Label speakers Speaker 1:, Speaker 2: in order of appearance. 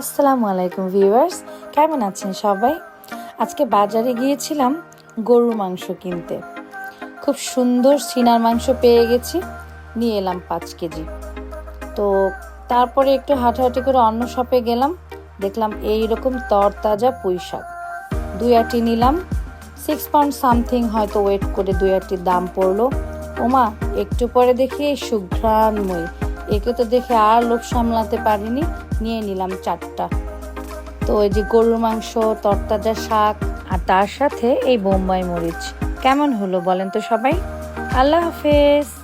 Speaker 1: আসসালামু আলাইকুম ভিউয়ার্স, কেমন আছেন সবাই? আজকে বাজারে গিয়েছিলাম গরুর মাংস কিনতে। খুব সুন্দর সিনার মাংস পেয়ে গেছি, নিয়ে এলাম পাঁচ কেজি। তো তারপরে একটু হাঁটাহাঁটি করে অন্য শপে গেলাম, দেখলাম এই রকম তরতাজা পুঁই শাক দুই আটি নিলাম সিক্স পাউন্ড সামথিং হয়তো ওয়েট করে দুই আটির দাম পড়ল। ওমা, একটু পরে দেখি এই সুঘ্রাণময়। একে তো দেখে আর লোক সামলাতে পারিনি। নিয়ে নিলাম চারটা। তো ওই যে গরুর মাংস, তরতাজা শাক আর তার সাথে এই বোম্বাই মরিচ। কেমন হলো বলেন তো সবাই? আল্লাহ হাফেজ।